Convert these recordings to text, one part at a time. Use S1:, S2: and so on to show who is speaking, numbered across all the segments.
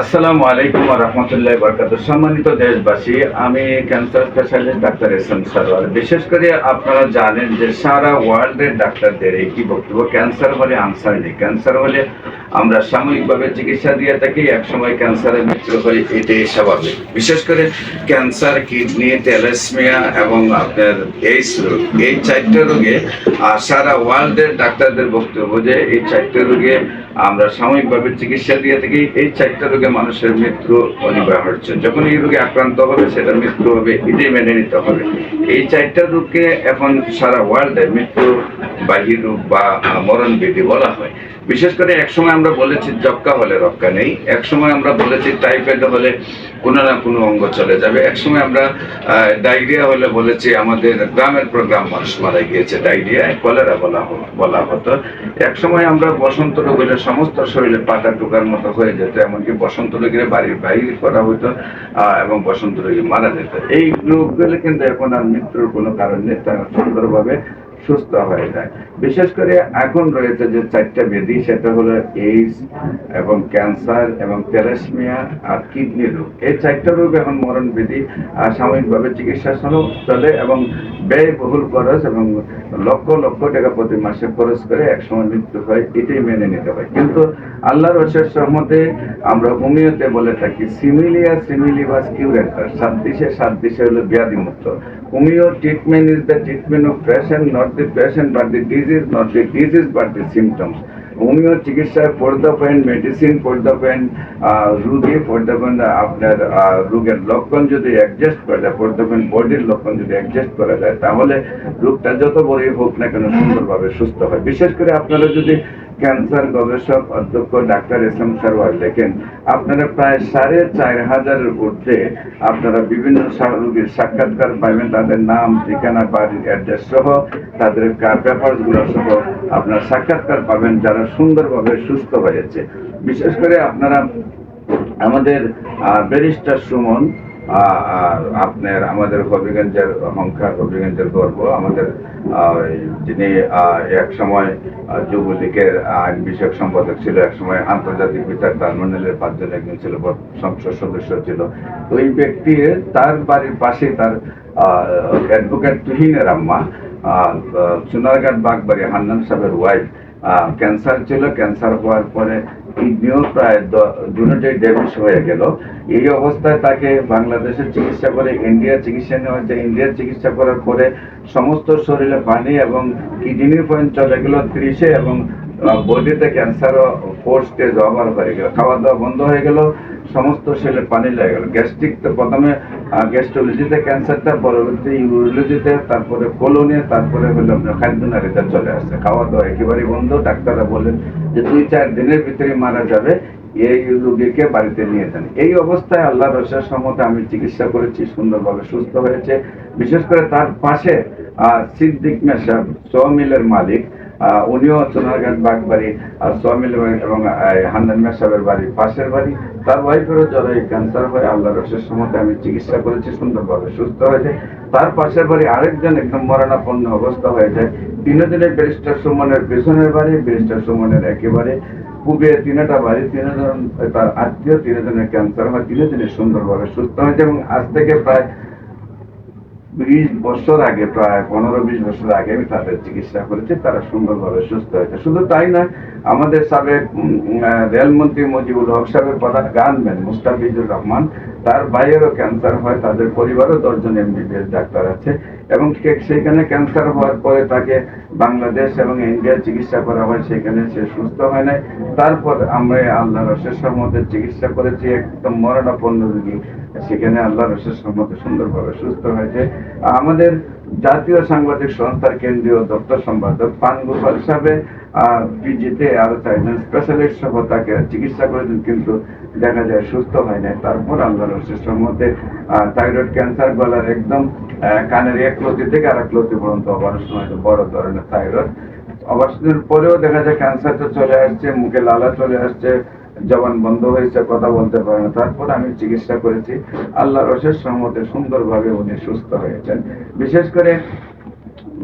S1: আসসালামু আলাইকুম রহমতুল্লাহ বরকাত সম্মানিত দেশবাসী, আমি cancer specialist doctor S M Sarwar. বিশেষ করে আপনারা জানেন যে সারা ওয়ার্ল্ডের ডাক্তারদের একই বক্তব্য? ক্যান্সার হলে আনসার নেই। ক্যান্সার হলে আমরা সাময়িকভাবে চিকিৎসা দিয়ে থাকি একসময় ক্যান্সারে মৃত্যু হয় এটাই স্বাভাবিক। বিশেষ করে ক্যান্সার কিডনি তেলাসমিয়া এবং আপনার এইস রোগ। এই চারটে রোগে আহ, সারা ওয়ার্ল্ডের ডাক্তারদের বক্তব্য যে এই চারটে রোগে আমরা সাময়িকভাবে চিকিৎসা দিয়ে থাকি এই চারটা রোগে মানুষের মৃত্যু অনিবার্য। যখন এই রোগে আক্রান্ত হবে সেটা মৃত্যু হবে এটাই মেনে নিতে হবে। এই চারটা রোগকে এখন সারা ওয়ার্ল্ডে মৃত্যু বাহী রোগ বা মরণ বিধি বলা হয়। বিশেষ করে একসময় আমরা বলেছি যক্কা হলে রক্ষা নেই একসময় আমরা বলেছি টাইফয়েড হলে কোনো না কোনো অঙ্গ চলে যাবে একসময় আমরা ডায়রিয়া হলে বলেছি আমাদের গ্রামের প্রোগ্রাম মানুষ মারা গিয়েছে ডায়রিয়ায় কলেরা বলা বলা হতো। একসময় আমরা বসন্ত রোগ হলে সমস্ত শরীরে পাতা টোকার মতো হয়ে যেত, এমনকি বসন্ত রোগীরা বাড়ির বাইরে করা হতো এবং বসন্ত রোগী মারা যেত। এই রোগগুলো কিন্তু এখন আর মৃত্যুর কোনো কারণ নেই তারা সুন্দরভাবে সুস্থ হয়ে যায়। বিশেষ করে এখন রয়েছে যে চারটা ব্যাধি সেটা হলো এইডস এবং ক্যান্সার এবং প্যারাসমিয়া আর কিডনি রোগ। এই চারটা রোগ এখন মরণ আর সাময়িকভাবে চিকিৎসা চলো- এবং ব্যয়বহুল খরচ এবং লক্ষ লক্ষ টাকা প্রতি মাসে খরচ করে একসময় মৃত্যু হয়, এটাই মেনে নিতে হয়। কিন্তু আল্লাহর রসের সহমতে আমরা হোমিওতে বলে থাকি, সিমিলিয়া সিমিলিবাস কিউরেটার সাত দিশে সাত দিশে হলো ব্যাধি মুক্ত homeo treatment is the treatment of patient not the patient but the disease not the disease but the symptoms homeo চিকিৎসায় for the medicine for the রুগী ফর দ্য আপনার রোগের লক্ষণ যদি অ্যাডজাস্ট করা যায় ফর দ্য বডির লক্ষণ যদি অ্যাডজাস্ট করা যায়, তাহলে রোগটা যত বড়ই হোক না কেন সুন্দরভাবে সুস্থ হয়। বিশেষ করে আপনারা যদি ক্যান্সার গবেষক অধ্যক্ষ ডাক্তার এস এম সারওয়ার দেখেন আপনারা প্রায় সাড়ে চার হাজারের ঊর্ধ্বে আপনারা বিভিন্ন রোগীর সাক্ষাৎকার পাবেন তাদের নাম, ঠিকানা, বাড়ির অ্যাড্রেস সহ তাদের পেপারগুলো সহ আপনার সাক্ষাৎকার পাবেন যারা সুন্দরভাবে সুস্থ হয়েছে। বিশেষ করে আপনারা আমাদের ব্যারিস্টার সুমন আপনার আমাদের হবিগঞ্জের অহংকার হবিগঞ্জের গর্ব, আমাদের যিনি এক সময় যুবলীগের আইন বিষয়ক সম্পাদক ছিল, এক সময় আন্তর্জাতিক বিচার ট্রাইব্যুনালের পাঁচজন একজন ছিল সংসদ সদস্য ছিল। তো এই ব্যক্তি তার বাড়ির পাশে তার অ্যাডভোকেট তুহিনের আম্মা সোনারঘাট বাগবাড়ি হান্নান সাহেবের ওয়াইফ ক্যান্সার ছিল। ক্যান্সার হওয়ার পরে কিডনিও প্রায় দুটোটাই ড্যামেজ হয়ে গেল। এই অবস্থায় তাকে বাংলাদেশের চিকিৎসা করে ইন্ডিয়ার চিকিৎসা নেওয়া হয়েছে। ইন্ডিয়ার চিকিৎসা করার পরে সমস্ত শরীরে পানি এবং কিডনি পয়েন্ট চলে গেল, ত্রিশে এবং বডিতে ক্যান্সারও ফোর স্টেজ ওভার হয়ে গেল। খাওয়া দাওয়া বন্ধ হয়ে গেল। সমস্ত সেলে পানি লেগে গেল। গ্যাস্ট্রিক তো প্রথমে গ্যাস্ট্রোলজিতে ক্যান্সারটা, পরবর্তী ইউরোলজিতে, তারপরে কোলনে, তারপরে হলো আপনার খাদ্য নারীতে চলে আসছে। খাওয়া দাওয়া একেবারেই বন্ধ, ডাক্তাররা বললেন যে দুই, চার দিনের ভিতরে মারা যাবে। এই রোগীকে বাড়িতে নিয়ে যান। এই অবস্থায় আল্লাহ রসের সম্মতে আমি চিকিৎসা করেছি, সুন্দরভাবে সুস্থ হয়েছে। বিশেষ করে তার পাশে সিদ্দিক মেশাব সোমিলের মালিক উনিও সোনারঘাট বাগবাড়ি সোমিল এবং হান্নান মেশাবের বাড়ি, পাশের বাড়ি। তার ওয়াইফেরও জ্বরে ক্যান্সার হয়ে আল্লাহ রসের সম্মতে আমি চিকিৎসা করেছি, সুন্দরভাবে সুস্থ হয়েছে। তার পাশের বাড়ি আরেকজন একদম মরণাপন্ন অবস্থা হয়ে যায়। তিনজনের ব্যারিস্টার সুমনের পেছনের বাড়ি, ব্যারিস্টার সুমনের একেবারে পূবে তিনটা বাড়ি, তিনজন, তার আত্মীয় তিনজনের ক্যান্সার হয় তিনজনের সুন্দরভাবে সুস্থ হয়েছে এবং আজ থেকে প্রায় বিশ বছর আগে, প্রায় পনেরো বিশ বছর আগে আমি তাদের চিকিৎসা করেছি, তারা সুন্দরভাবে সুস্থ হয়েছে। শুধু তাই না আমাদের সাবেক রেলমন্ত্রী মজিবুল হক সাহেবের প্রধান গানম্যান মুস্তাফিজুর রহমান, তার ভাইয়েরও ক্যান্সার হয়, তাদের পরিবারও দশজন এমবিবিএস ডাক্তার আছে। এবং সেখানে ক্যান্সার হওয়ার পরে তাকে বাংলাদেশ এবং ইন্ডিয়ার চিকিৎসা করা হয়, সেখানে সে সুস্থ হয় নাই। তারপর আমরা আল্লাহ রসের সম্মতে চিকিৎসা করেছি, একদম মরণাপন্ন রোগী। সেখানে আল্লাহ রসের সম্মতে সুন্দরভাবে সুস্থ হয়েছে। আমাদের জাতীয় সাংবাদিক সংস্থার কেন্দ্রীয় দপ্তর সম্পাদক পান গোপাল সাহেব পিজিতে আরও চারজন স্পেশালিস্ট সহ তাকে চিকিৎসা করেছেন কিন্তু দেখা যায় সুস্থ হয় নাই। তারপর আল্লাহ রসের সম্মতে থাইরয়েড ক্যান্সার গলার একদম কানের এক লতি থেকে আর এক লতি পর্যন্ত অপারেশন হয়েছে বড় ধরনের থাইরয়েড অপারেশনের পরেও দেখা যায় ক্যান্সারটা চলে আসছে, মুখে লালা চলে আসছে জবান বন্ধ হয়েছে, কথা বলতে পারে না। তারপর আমি চিকিৎসা করেছি। আল্লাহ রসের সম্মতে সুন্দরভাবে উনি সুস্থ হয়েছেন। বিশেষ করে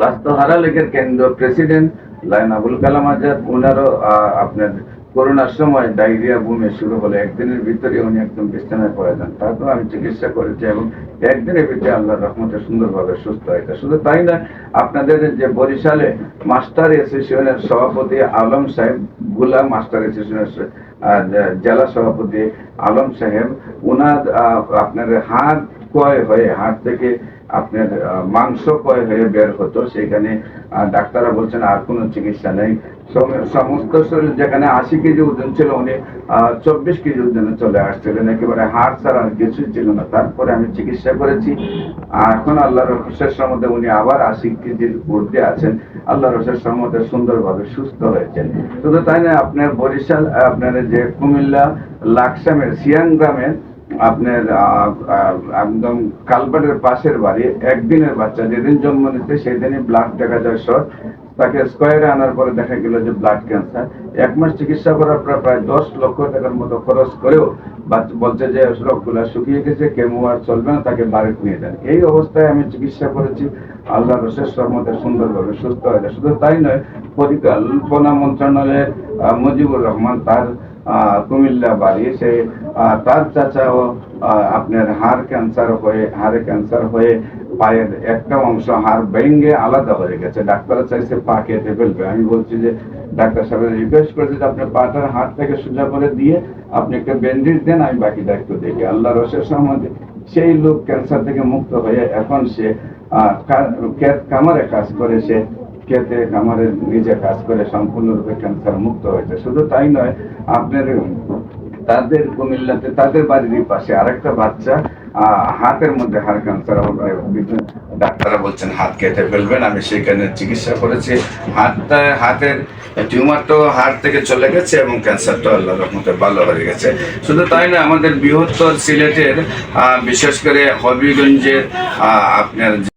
S1: বাস্তহারা লেগের কেন্দ্র প্রেসিডেন্ট লাইন আবুল কালাম আজাদ ওনারও আপনার করোনার সময় ডায়রিয়া বুমে শুরু হলো একদিনের ভিতরে উনি একদম বিছানায় পড়ে যান। তারপর আমি চিকিৎসা করেছি এবং একদিনের ভিতরে আল্লাহর রহমতে সুন্দরভাবে সুস্থ হয়েছে শুধু তাই না আপনাদের যে বরিশালে মাস্টার অ্যাসোসিয়েশনের সভাপতি আলম সাহেবগুলা মাস্টার অ্যাসোসিয়েশনের আহ, জেলা সভাপতি আলম সাহেব ওনার আপনার হাত কয় হয়ে, হাট থেকে আপনার মাংস কয় হয়ে বের হতো, সেখানে ডাক্তাররা বলছেন আর কোনো চিকিৎসা নেই। সমস্ত শরীর যেখানে আশি কেজি ওজন ছিল, উনি চব্বিশ কেজি ওজনে চলে আসছিলেন। একেবারে হাড় ছাড়া আর কিছুই ছিল না। তারপরে আমি চিকিৎসা করেছি। এখন আল্লাহর রহস্যের সম্বন্ধে উনি আবার আশি কেজির ঊর্ধ্বে আছেন। আল্লাহ রহস্যের সম্বন্ধে সুন্দরভাবে সুস্থ হয়েছেন। শুধু তাই না আপনার বরিশাল, আপনার যে কুমিল্লা, লাকসামের, সিয়াং গ্রামের আপনার একদম কালবাটের পাশের বাড়ি, একদিনের বাচ্চা, যেদিন জন্ম নিতে সেদিনই ব্লাড দেখা যায় শর্ট তাকে স্কোয়ারে আনার পরে দেখা গেল যে ব্লাড ক্যান্সার এক মাস চিকিৎসা করার পর প্রায় দশ লক্ষ টাকার মতো খরচ করেও বলছে যে রোগগুলা শুকিয়ে গেছে, কেমো আর চলবে না, তাকে বাড়ি নিয়ে দেন এই অবস্থায় আমি চিকিৎসা করেছি। আল্লাহ রসেশ্বর মধ্যে সুন্দরভাবে সুস্থ হয়েছে শুধু তাই নয়, পরিকল্পনা মন্ত্রণালয়ের মুজিবুর রহমান তার কুমিল্লা বাড়ি। সে তার চাচাও আপনার হাড় ক্যান্সার হয়ে, হাড়ে ক্যান্সার হয়ে পায়ের একটা অংশ হাড় ভেঙে আলাদা হয়ে গেছে। ডাক্তার চাইছে পা কেটে ফেলবে। আমি বলছি যে, ডাক্তার সাহেব রিকোয়েস্ট করেছে যে আপনি পাটার হাত থেকে সোজা করে দিয়ে আপনি একটা ব্যান্ডেজ দেন, আমি বাকি দায়িত্ব দেখি আল্লাহ রসের সম্বন্ধে সেই লোক ক্যান্সার থেকে মুক্ত হয়ে এখন সে কামারে কাজ করে। সে খেতে কামারে নিজে কাজ করে সম্পূর্ণরূপে ক্যান্সার মুক্ত হয়েছে। শুধু তাই নয়, আপনার তাদের কুমিল্লাতে, তাদের বাড়ির পাশে আরেকটা বাচ্চা হাতের মধ্যে হাড় ক্যান্সার ডাক্তাররা বলছেন, হাত কেটে ফেলবেন, আমি সেখানে চিকিৎসা করেছি। হাতটা, হাতের টিউমার তো হাড় থেকে চলে গেছে এবং ক্যান্সারটা আল্লাহ রহমতে ভালো হয়ে গেছে। শুধু তাই না আমাদের বৃহত্তর সিলেটের বিশেষ করে হবিগঞ্জের আপনার